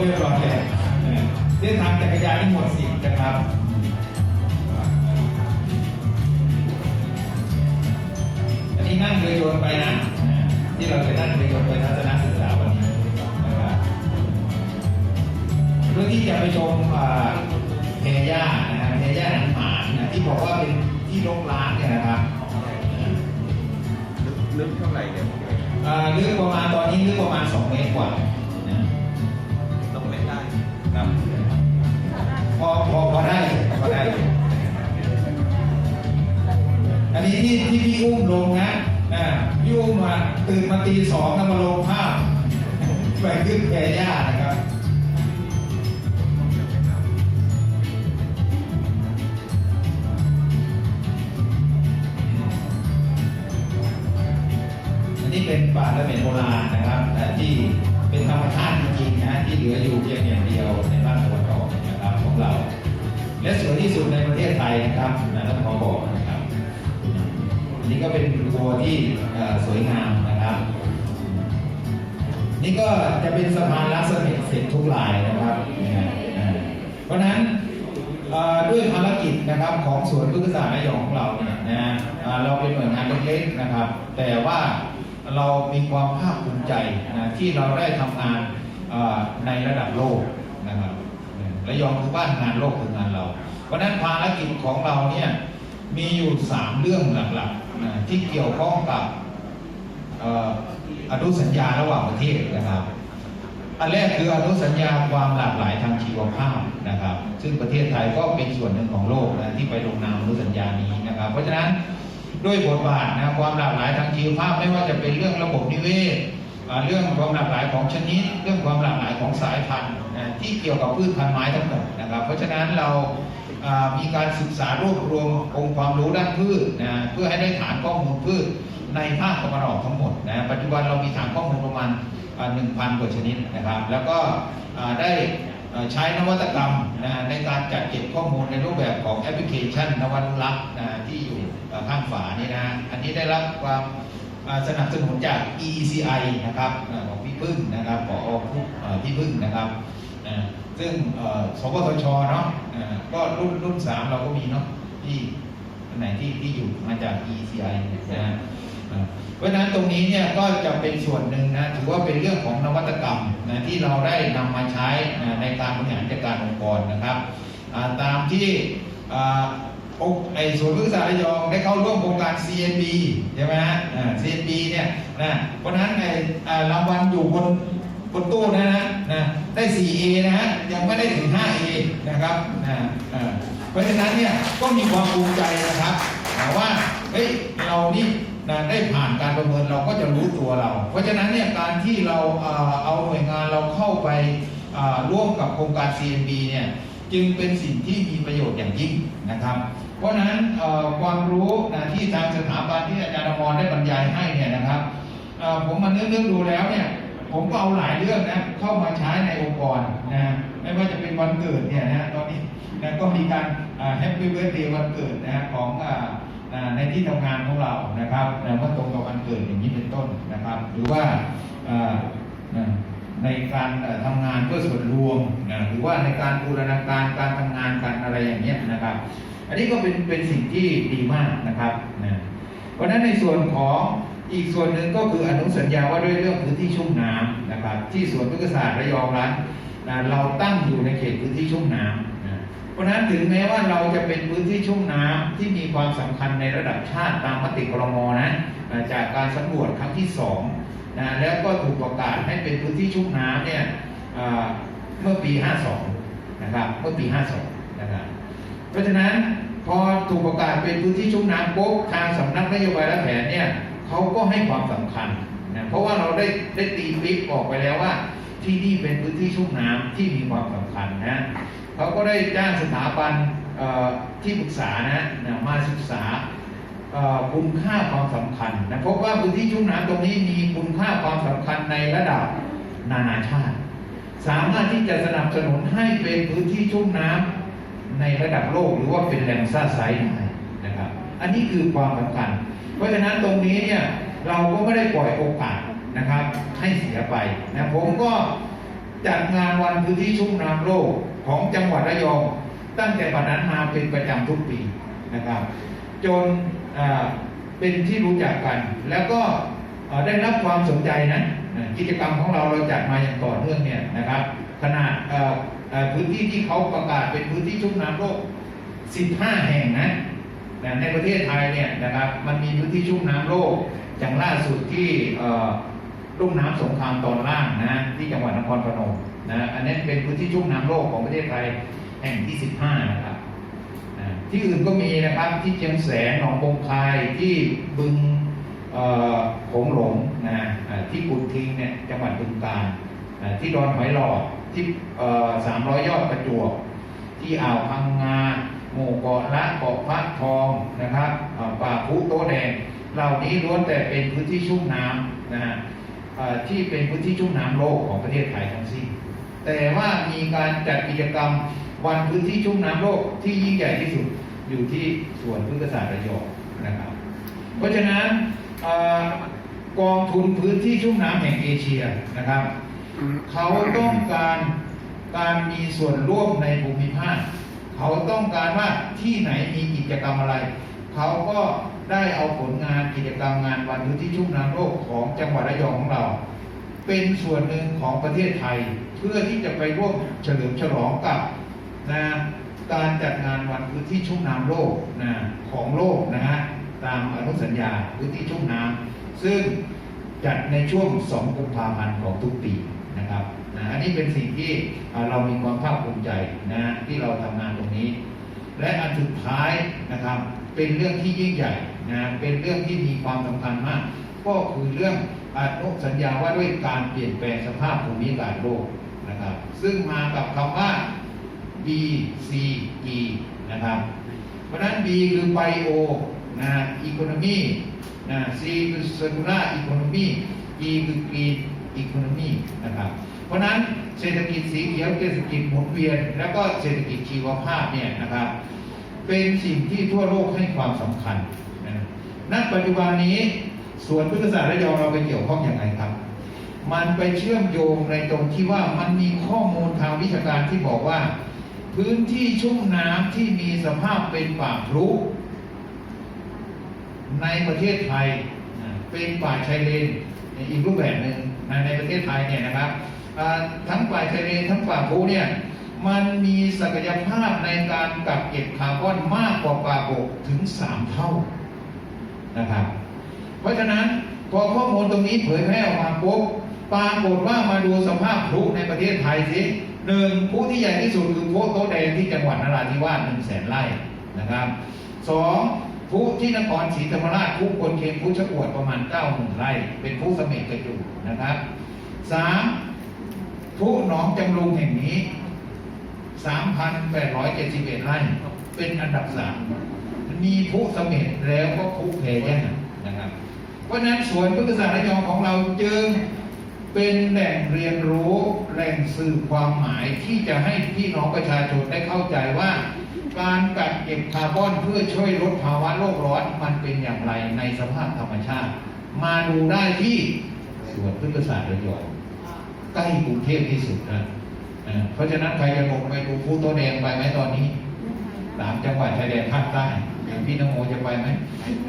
เรียบร้อยเลยเส้นทางจักรยานที่หมดสิทธิ์นะครับอันนี้นั่งเรือโยนต์ไปนะอ่าที่เราจะนั่งเรือโยนต์ไปทัศนศึกษาวันนี้นะครับเพื่อที่จะไปชมอ่าเทย่านะครับเทย่าหนังหมานะที่บอกว่าเป็นที่รกร้างเนี่ยนะครับลึกลึกเท่าไหร่เนี่ยอ่าลึกประมาณตอนนี้ลึกประมาณ 2 เมตรกว่า พอพอพอได้พอได้ อันนี้ที่ที่พี่อุ้มลงนะอ่าพี่อุ้มมาตื่นมาตีสองแล้วมาลงภาพไปขึ้นแพย่านะครับอันนี้เป็นป่าละเม็ดโบราณนะครับแต่ที่เป็นธรรมชาติจริงๆนะที่เหลืออยู่เพียงอย่าง นประเทศไทยนะครับนะต้องขอบอกนะครับอันนี้ก็เป็นวัวที่สวยงามนะครับ นี่ก็จะเป็นสะพานลักษณะเสร็จทุกลายนะครับเพราะนั้นด้วยภารกิจนะครับของสวนพฤกษศาสตร์ระยองของเราเนี่ยนะเราเป็นหน่วยงานเล็กๆนะครับ แต่ว่าเรามีความภาคภูมิใจนะที่เราได้ทำงานในระดับโลกนะครับระยองคือบ้านงานโลกคืองานเรา ราะนั้นภารกิจของเราเนี่ยมีอยู่สามเรื่องหลักๆนะที่เกี่ยวข้องกับอนุสัญญาระหว่างประเทศนะครับ อันแรกคืออนุสัญญาความหลากหลายทางชีวภาพนะครับ ซึ่งประเทศไทยก็เป็นส่วนหนึ่งของโลกนะที่ไปลงนามอนุสัญญานี้นะครับ เพราะฉะนั้นด้วยบทบาทนะความหลากหลายทางชีวภาพไม่ว่าจะเป็นเรื่องระบบนิเวศเรื่องความหลากหลายของชนิด เรื่องความหลากหลายของสายพันธุ์ที่เกี่ยวกับพืชพันธุ์ไม้ทั้งหมดนะครับ เพราะฉะนั้นเรา มีการศึกษารวบรวมองค์ความรู้ด้านพืชนะเพื่อให้ได้ฐานข้อมูลพืชในภาคตะวันออกทั้งหมดนะปัจจุบันเรามีฐานข้อมูลประมาณหนึ่งพันกว่าชนิดนะครับ แล้วก็ได้ใช้นวัตกรรมนะในการจัดเก็บข้อมูลในรูปแบบของแอปพลิเคชัน นวัตลักษณ์นะที่อยู่ข้างฝานี่นะอันนี้ได้รับความสนับสนุนจาก ECI นะครับของพี่พึ่งนะครับขออพี่พึ่งนะครับนะ ซึ่งสปสชเนาะก็รุ่นรุ่นสามเราก็มีเนาะที่ไหนที่ที่อยู่มาจาก ECI นะฮะเพราะฉะนั้นตรงนี้เนี่ยก็จะเป็นส่วนหนึ่งนะถือว่าเป็นเรื่องของนวัตกรรมนะที่เราได้นำมาใช้ในการบริหารจัดการองค์กรนะครับตามที่องค์ไอ้ส่วนย์พฤกษาระยองได้เข้าร่วมโครงการ CNB ใช่ไหมฮะอ่า CNB เนี่ยนะเพราะนั้นไอ้รางวัลอยู่บน บนตู้นะนะนะได้ 4A นะฮะยังไม่ได้ถึง 5A นะครับนะอ่าเพราะฉะนั้นเนี่ยก็มีความภูมิใจนะครับแต่ว่าเฮ้ยเรานี่นะได้ผ่านการประเมินเราก็จะรู้ตัวเรา เพราะฉะนั้นเนี่ยการที่เราเอาหน่วยงานเราเข้าไปร่วมกับโครงการ CMB เนี่ยจึงเป็นสิ่งที่มีประโยชน์อย่างยิ่งนะครับ เพราะฉะนั้นความรู้นะที่ทางสถาบันที่อาจารย์อมรได้บรรยายให้เนี่ยนะครับผมมาเนื้อเรื่องดูแล้วเนี่ย ผมก็เอาหลายเรื่องนะเข้ามาใช้ในองค์กรนะไม่ว่าจะเป็นวันเกิดเนี่ยนะตอนนี้นะก็มีการแฮปปี้เบิร์ดเดย์วันเกิดนะของอในที่ทำงานของเรานะครับนะว่าตรงกับวันเกิดอย่างนี้เป็นต้นนะครับ หรือว่าในการเอ่อทำงานเพื่อส่วนรวมนะหรือว่าในการบูรณาการการทำงานกันอะไรอย่างเงี้ยนะครับ อันนี้ก็เป็นเป็นสิ่งที่ดีมากนะครับนะเพราะฉะนั้นในส่วนของ อีกส่วนหนึ่งก็คืออนุสัญญาว่าด้วยเรื่องพื้นที่ชุ่มน้ำนะครับที่สวนพฤกษศาสตร์ระยองนั้นนะเราตั้งอยู่ในเขตพื้นที่ชุ่มน้ำนะเพราะนั้นถึงแม้ว่าเราจะเป็นพื้นที่ชุ่มน้ำที่มีความสำคัญในระดับชาติตามมติครมนะอ่าจากการสำรวจครั้งที่สองนะแล้วก็ถูกประกาศให้เป็นพื้นที่ชุ่มน้ำเนี่ยเมื่อปี 52 นะครับเมื่อปี 52 นะครับเพราะฉะนั้นพอถูกประกาศเป็นพื้นที่ชุ่มน้ำปุ๊บทางสำนักนโยบายและแผนเนี่ย เขาก็ให้ความสำคัญนะเพราะว่าเราได้ได้ตีปิ๊บออกไปแล้วว่า ที่นี่เป็นพื้นที่ชุ่มน้ำที่มีความสำคัญนะเขาก็ได้จ้างสถาบันที่ปรึกษานะนะมาศึกษาคุณค่าความสำคัญนะพบว่าพื้นที่ชุ่มน้ำตรงนี้มีคุณค่าความสำคัญในระดับนานาชาติ สามารถที่จะสนับสนุนให้เป็นพื้นที่ชุ่มน้ำในระดับโลกหรือว่าเป็นแหล่งซ่าไซด์ได้นะครับ อันนี้คือความสำคัญ เพราะฉะนั้นตรงนี้เนี่ยเราก็ไม่ได้ปล่อยโอกาสนะครับ ให้เสียไปนะผมก็จัดงานวันพื้นที่ชุ่มน้ำโลกของจังหวัดระยอง ตั้งแต่ปัจจุบันมาเป็นประจำทุกปีนะครับ จนเป็นที่รู้จักกัน แล้วก็ได้รับความสนใจนะกิจกรรมของเราเราจัดมาอย่างต่อเนื่องเนี่ยนะครับขนาดพื้นที่ที่เขาประกาศเป็นพื้นที่ชุ่มน้ำโลก 15 แห่งนะ นะในประเทศไทยเนี่ยนะครับมันมีพื้นที่ชุ่มน้ำโลกอย่างล่าสุดที่เอ่อลุ่มน้ำสงครามตอนล่างนะที่จังหวัดนครพนมนะอันนี้เป็นพื้นที่ชุ่มน้ำโลกของประเทศไทยแห่งที่ 15 นะครับนะที่อื่นก็มีนะครับที่เชียงแสนหนองบงคายที่บึงโขงหลงนะที่กุนทิงเนี่ยจังหวัดบึงกาฬที่ดอนหอยหลอดที่สามร้อยยอดประจวบที่อ่าวพังงา หมู่เกาะละเกาะพัดทองนะครับป่าพุโตแดงเหล่านี้ล้วนแต่เป็นพื้นที่ชุ่มน้ำนะฮะที่เป็นพื้นที่ชุ่มน้ำโลกของประเทศไทยทั้งสิ้นแต่ว่ามีการจัดกิจกรรมวันพื้นที่ชุ่มน้ำโลกที่ยิ่งใหญ่ที่สุดอยู่ที่สวนพฤกษศาสตร์ระยองนะครับ เพราะฉะนั้นกองทุนพื้นที่ชุ่มน้ำแห่งเอเชียนะครับ เขาต้องการการมีส่วนร่วมในภูมิภาค เขาต้องการว่าที่ไหนมีกิจกรรมอะไร เขาก็ได้เอาผลงานกิจกรรมงานวันพื้นที่ชุ่มน้ำโลกของจังหวัดระยองของเรา เป็นส่วนหนึ่งของประเทศไทย เพื่อที่จะไปร่วมเฉลิมฉลองกับนะการจัดงานวันพื้นที่ชุ่มน้ำโลกนะของโลกนะฮะตามอนุสัญญาพื้นที่ชุ่มน้ำซึ่งจัดในช่วง 2 กุมภาพันธ์ของทุกปี นะครับนะอันนี้เป็นสิ่งที่เรามีความภาคภูมิใจนะที่เราทำงานตรงนี้ และอันสุดท้ายนะครับเป็นเรื่องที่ยิ่งใหญ่นะเป็นเรื่องที่มีความสำคัญมาก ก็คือเรื่องอนุสัญญาว่าด้วยการเปลี่ยนแปลงสภาพภูมิอากาศโลกนะครับซึ่งมากับคำว่า BCE นะครับ เพราะฉะนั้น B คือ Bio นะ Economy นะ C คือ Circular Economy E คือ Green Economy นะครับ เพราะนั้นเศรษฐกิจสีเขียวเศรษฐกิจหมุนเวียน แล้วก็เศรษฐกิจชีวภาพเนี่ยนะครับ เป็นสิ่งที่ทั่วโลกให้ความสำคัญนะณปัจจุบันนี้สวนพฤกษศาสตร์ระยองเราไปเกี่ยวข้องอย่างไรครับ มันไปเชื่อมโยงในตรงที่ว่ามันมีข้อมูลทางวิชาการที่บอกว่า พื้นที่ชุ่มน้ำที่มีสภาพเป็นป่าพลุในประเทศไทยเป็นป่าชายเลนอีกรูปแบบหนึ่ง ในประเทศไทยเนี่ยนะครับทั้งป่าชายเลนทั้งป่าพลุเนี่ยมันมีศักยภาพในการกักเก็บคาร์บอนมากกว่าป่าบกถึง 3 เท่านะครับ เพราะฉะนั้นพอข้อมูลตรงนี้เผยแพร่ออกมาปุ๊บปรากฏว่ามาดูสภาพพลุในประเทศไทยสิหนึ่งพุที่ใหญ่ที่สุดคือพลุโต๊แดงที่จังหวัดนราธิวาสหนึ่งแสนไร่นะครับสองพุที่นครศรีธรรมราชพุคนเค็มพลุชะอวดประมาณเก้าหมื่นไร่ เป็นพลุเสม็ดกระจุก นะครับสามพลุหนองจำลุงแห่งนี้3,871ไร่เป็นอันดับสามมีผู้เสม็ดแล้วก็ผู้เพยนนะครับ เพราะฉะนั้นสวนพฤกษศาสตร์ระยองของเราจึงเป็นแหล่งเรียนรู้แหล่งสื่อความหมายที่จะให้พี่น้องประชาชนได้เข้าใจว่า การกักเก็บคาร์บอนเพื่อช่วยลดภาวะโลกร้อนมันเป็นอย่างไรในสภาพธรรมชาติ มาดูได้ที่ สวนพฤกษศาสตร์ระยองใกล้กรุงเทพที่สุดนะเอ่อเพราะฉะนั้นใครจะลงไปดูภูโตแดงไปไหมตอนนี้สามจังหวัดชายแดนภาคใต้อย่างพี่นโมจะไปไหม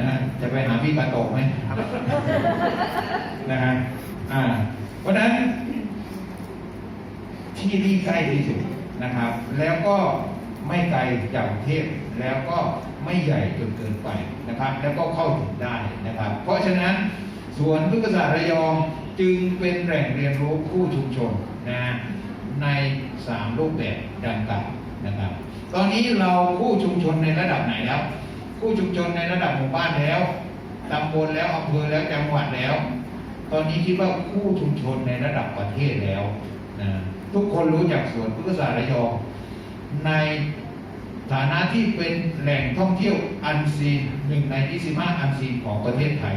นะจะไปหาพี่กาโตกไหมนะฮะอ่าเพราะฉะนั้น ที่ที่ใกล้ที่สุดนะครับ แล้วก็ไม่ไกลจากกรุงเทพแล้วก็ไม่ใหญ่จนเกินไปนะครับ แล้วก็เข้าถึงได้นะครับ เพราะฉะนั้น สวนพฤกษศาสตร์ระยองจึงเป็นแหล่งเรียนรู้คู่ชุมชนนะในสามรูปแบบดังกล่าวนะครับ ตอนนี้เราคู่ชุมชนในระดับไหนแล้ว คู่ชุมชนในระดับหมู่บ้านแล้วตำบลแล้วอำเภอแล้วจังหวัดแล้ว ตอนนี้คิดว่าคู่ชุมชนในระดับประเทศแล้วนะทุกคนรู้จักสวนพฤกษศาสตร์ระยองในฐานะที่เป็นแหล่งท่องเที่ยวอันซีนหนึ่งใน 25 อันซีนของประเทศไทย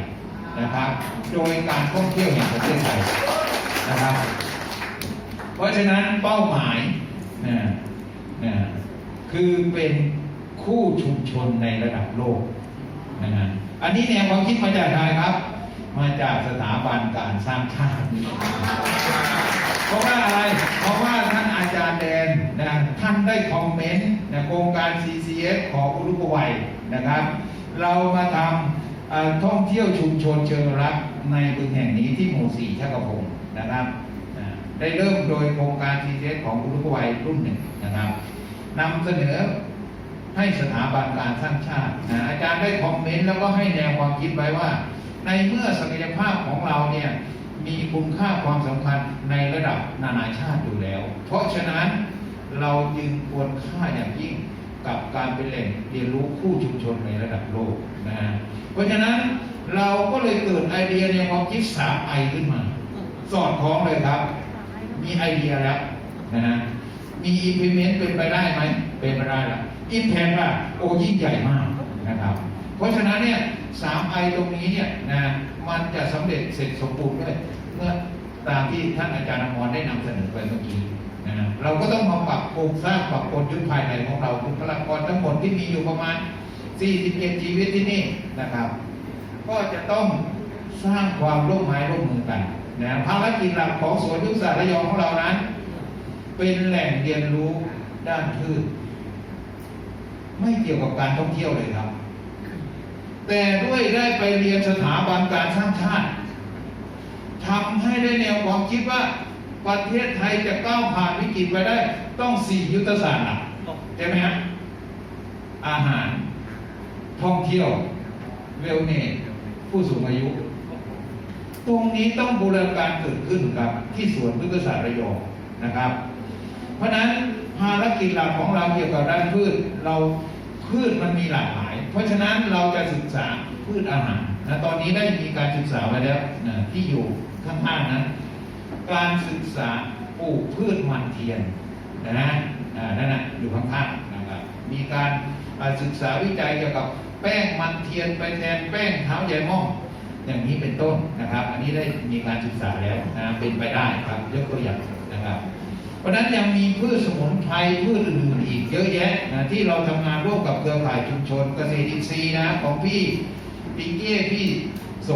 นะครับโดยการท่องเที่ยวแห่งประเทศไทยนะครับ เพราะฉะนั้นเป้าหมายนะนะคือเป็นคู่ชุมชนในระดับโลกนะฮะอันนี้แนวความคิดมาจากใครครับ มาจากสถาบันการสร้างชาติเพราะว่าอะไร เพราะว่าท่านอาจารย์แดนนะท่านได้คอมเมนต์นะโครงการ CCS ของอุรุกวัยนะครับ เรามาทำ ท่องเที่ยวชุมชนเชิงรักในบึงแห่งนี้ที่หมู่สี่ชักกระพงนะครับได้เริ่มโดยโครงการ CCS ของอุรุกวัยรุ่นหนึ่งนะครับนำเสนอให้สถาบันการสร้างชาตินะอาจารย์ได้คอมเมนต์แล้วก็ให้แนวความคิดไว้ว่า ในเมื่อศักยภาพของเราเนี่ยมีคุณค่าความสำคัญในระดับนานาชาติอยู่แล้ว เพราะฉะนั้นเราจึงควรค่าอย่างยิ่ง กับการเป็นแหล่งเรียนรู้คู่ชุมชนในระดับโลกนะฮะเพราะฉะนั้นเราก็เลยเกิดไอเดียในความคิดสามไอขึ้นมา สอดคล้องเลยครับ มีไอเดียแล้วนะฮะมี implement เป็นไปได้ไหมเป็นไปได้ล้ว impact ว่าโอ้ยิ่งใหญ่มากนะครับ เพราะฉะนั้นเนี่ยสามไอตรงนี้เนี่ยนะมันจะสำเร็จเสร็จสมบูรณ์ด้วยเมื่อตามที่ท่านอาจารย์อมรได้นำเสนอไปเมื่อกี้นะเราก็ต้อง ปรับโครงสร้างปรับกลยุทธภายในของเราบุคลากรทั้งหมดที่มีอยู่ประมาณ41ชีวิตที่นี่นะครับ ก็จะต้องสร้างความร่วมไม้ร่วมมือกันนะภารกิจหลักของสวนยุทธศาสตร์ระยองของเรานั้น เป็นแหล่งเรียนรู้ด้านพืชไม่เกี่ยวกับการท่องเที่ยวเลยครับ แต่ด้วยได้ไปเรียนสถาบันการสร้างชาติทำให้ได้แนวความคิดว่า ประเทศไทยจะก้าวผ่านวิกฤตไปได้ ต้องสี่ยุทธศาสตร์หลักใช่ไหมฮะอาหาร ท่องเที่ยว เวลเนสผู้สูงอายุ ตรงนี้ต้องบูรณาการเกิดขึ้นครับ ที่สวนพฤกษศาสตร์ระยองนะครับ เพราะฉะนั้นภารกิจหลักของเราเกี่ยวกับด้านพืชเราพืชมันมีหลากหลาย เพราะฉะนั้นเราจะศึกษาพืชอาหารนะตอนนี้ได้มีการศึกษาไว้แล้วนะที่อยู่ข้างๆนั้น การศึกษาปลูกพืชมันเทียนนะอ่านั่นนะอยู่ข้างๆนะครับมีการศึกษาวิจัยเกี่ยวกับแป้งมันเทียนไปแทนแป้งเท้าใหญ่ม่องอย่างนี้เป็นต้นนะครับ อันนี้ได้มีการศึกษาแล้วนะเป็นไปได้ครับยกตัวอย่างนะครับ เพราะฉะนั้นยังมีพืชสมุนไพรพืชอื่นๆอีกเยอะแยะนะที่เราทำงานร่วมกับเครือข่ายชุมชนเกษตรอินทรีย์นะของพี่ปิงเก้พี่โส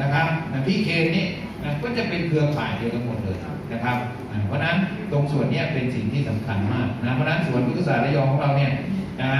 นะครับนะพี่เคนนี่ นะก็จะเป็นเครือข่ายเดียวกันหมดเลยนะครับอ่าเพราะฉะนั้นตรงส่วนเนี้ยเป็นสิ่งที่สำคัญมากนะเพราะฉะนั้นสวนพฤกษศาสตร์ระยองของเราเนี่ยนะ